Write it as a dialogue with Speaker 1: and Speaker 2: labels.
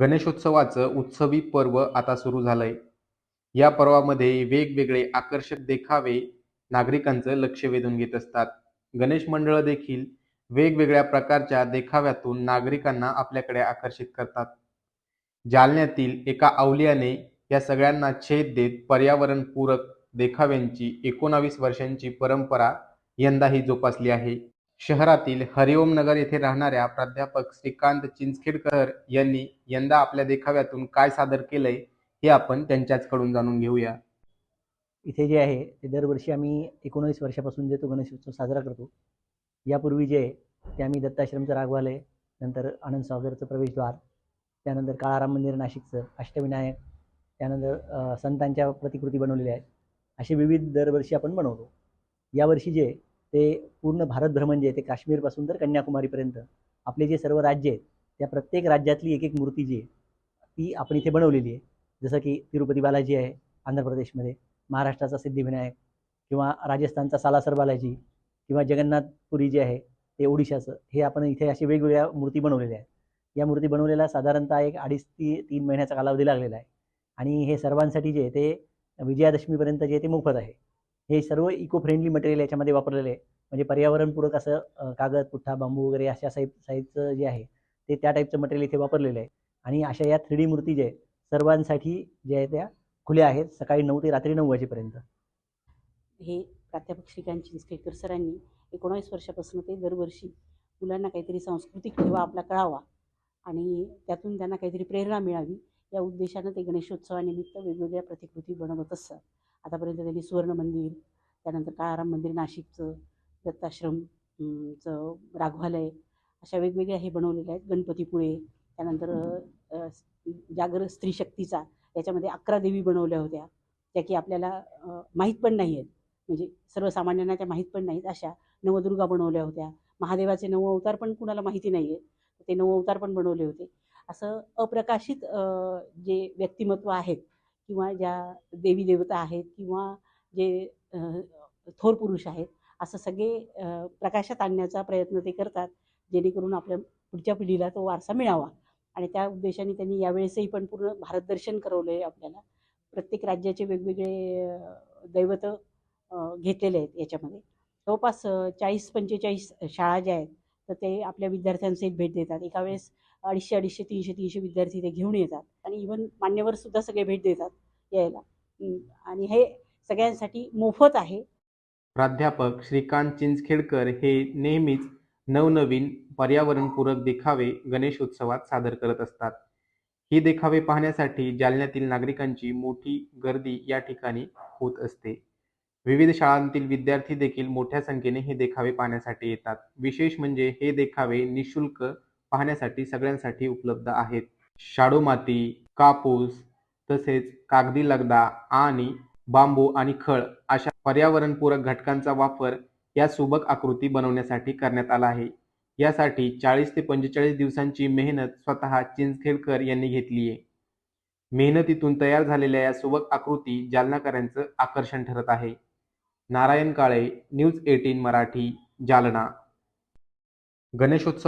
Speaker 1: गणेशोत्सवाचं उत्सवी पर्व आता सुरू झालंय. या पर्वामध्ये वेगवेगळे आकर्षक देखावे नागरिकांचं लक्ष वेधून घेत असतात. गणेश मंडळ देखील वेगवेगळ्या प्रकारच्या देखाव्यातून नागरिकांना आपल्याकडे आकर्षित करतात. जालन्यातील एका अवलियाने या सगळ्यांना छेद देत पर्यावरणपूरक देखाव्यांची एकोणावीस वर्षांची परंपरा यंदाही जोपासली आहे. शहरातील हरिओम नगर येथे राहणाऱ्या प्राध्यापक श्रीकांत चिंचखेडकर यांनी यंदा आपल्या देखाव्यातून काय सादर केलंय हे आपण त्यांच्याचकडून जाणून घेऊया.
Speaker 2: इथे जे आहे ते दरवर्षी आम्ही एकोणीस वर्षापासून जे तो गणेशोत्सव साजरा करतो यापूर्वी जे ते आम्ही दत्ताश्रमचं रागवालय नंतर आनंद सागरचं प्रवेशद्वार त्यानंतर काळाराम मंदिर नाशिकचं अष्टविनायक त्यानंतर संतांच्या प्रतिकृती बनवलेल्या आहेत. असे विविध दरवर्षी आपण बनवतो. यावर्षी जे ते पूर्ण भारत भ्रमण जे आहे ते काश्मीरपासून तर कन्याकुमारीपर्यंत. आपले जे सर्व राज्य आहेत त्या प्रत्येक राज्यातली एक एक मूर्ती जी आहे ती आपण इथे बनवलेली आहे. जसं की तिरुपती बालाजी आहे आंध्र प्रदेशमध्ये महाराष्ट्राचा सिद्धिविनायक किंवा राजस्थानचा सालासर बालाजी किंवा जगन्नाथपुरी जे आहे ते ओडिशाचं हे आपण इथे अशी वेगवेगळ्या मूर्ती बनवलेल्या आहेत. या मूर्ती बनवलेल्या साधारणतः एक अडीच ती तीन महिन्याचा कालावधी लागलेला आहे. आणि हे सर्वांसाठी जे आहे ते विजयादशमीपर्यंत जे आहे ते मोफत आहे. हे सर्व इको फ्रेंडली मटेरियल याच्यामध्ये वापरलेलं आहे. म्हणजे पर्यावरणपूरक असं कागद पुठ्ठा बांबू वगैरे अशा साईज साईजचं जे आहे ते त्या टाईपचं मटेरियल इथे वापरलेलं आहे. आणि अशा या थ्री डी मूर्ती जे आहे सर्वांसाठी जे आहे त्या खुल्या आहेत सकाळी नऊ ते रात्री नऊ वाजेपर्यंत.
Speaker 3: हे प्राध्यापक श्रीकांत चिंचकेकर सरांनी एकोणावीस वर्षापासून ते दरवर्षी मुलांना काहीतरी सांस्कृतिक ठेवा आपला कळावा आणि त्यातून त्यांना काहीतरी प्रेरणा मिळावी या उद्देशानं ते गणेशोत्सवानिमित्त वेगवेगळ्या प्रतिकृती बनवत असतात. आतापर्यंत त्यांनी सुवर्ण मंदिर त्यानंतर काळाराम मंदिर नाशिकचं दत्ताश्रम चं राघवालय अशा वेगवेगळ्या हे बनवलेल्या आहेत. गणपतीपुळे त्यानंतर जागर स्त्री शक्तीचा त्याच्यामध्ये अकरा देवी बनवल्या होत्या त्या की आपल्याला माहीत पण नाही आहेत. म्हणजे सर्वसामान्यांना त्या माहीत पण नाहीत अशा नवदुर्गा बनवल्या होत्या. महादेवाचे नव अवतार पण कुणाला माहिती नाही आहे ते नव अवतार पण बनवले होते. असं अप्रकाशित जे व्यक्तिमत्व आहेत किंवा ज्या देवी देवता आहेत किंवा जे थोर पुरुष आहेत असं सगळे प्रकाशात आणण्याचा प्रयत्न ते करतात जेणेकरून आपल्या पुढच्या पिढीला तो वारसा मिळावा. आणि त्या उद्देशाने त्यांनी यावेळेसही पण पूर्ण भारत दर्शन करवलं आहे आपल्याला. प्रत्येक राज्याचे वेगवेगळे दैवत घेतलेले आहेत याच्यामध्ये. जवळपास चाळीस पंचेचाळीस शाळा ज्या आहेत तर ते आपल्या विद्यार्थ्यांसहित भेट देतात. एका वेळेस अडीचशे अडीचशे तीनशे तीनशे विद्यार्थी ते घेऊन येतात. आणि इवन मान्यवर सुद्धा सगळे भेट देतात यायला. आणि हे सगळ्यांसाठी मोफत आहे.
Speaker 1: प्राध्यापक श्रीकांत चिंचखेडकर हे नेहमीच नवनवीन पर्यावरणपूरक देखावे गणेशोत्सवात सादर करत असतात. ही देखावे पाहण्यासाठी जालन्यातील नागरिकांची मोठी गर्दी या ठिकाणी होत असते. विविध शाळांतील विद्यार्थी देखील मोठ्या संख्येने हे देखावे पाहण्यासाठी येतात. विशेष म्हणजे हे देखावे निशुल्क पाहण्यासाठी सगळ्यांसाठी उपलब्ध आहेत. शाडू माती कापूस तसेच कागदी लगदा आणि बांबू आणि खळ अशा पर्यावरणपूरक घटकांचा वापर या सुबक आकृती बनवण्यासाठी करण्यात आला आहे. यासाठी चाळीस ते पंचेचाळीस दिवसांची मेहनत स्वतः चिंचखेडकर यांनी घेतली आहे. मेहनतीतून तयार झालेल्या या सुबक आकृती जालनाकरांचं आकर्षण ठरत आहे. Narayan Kale news eighteen Marathi Jalna. Ganeshotsav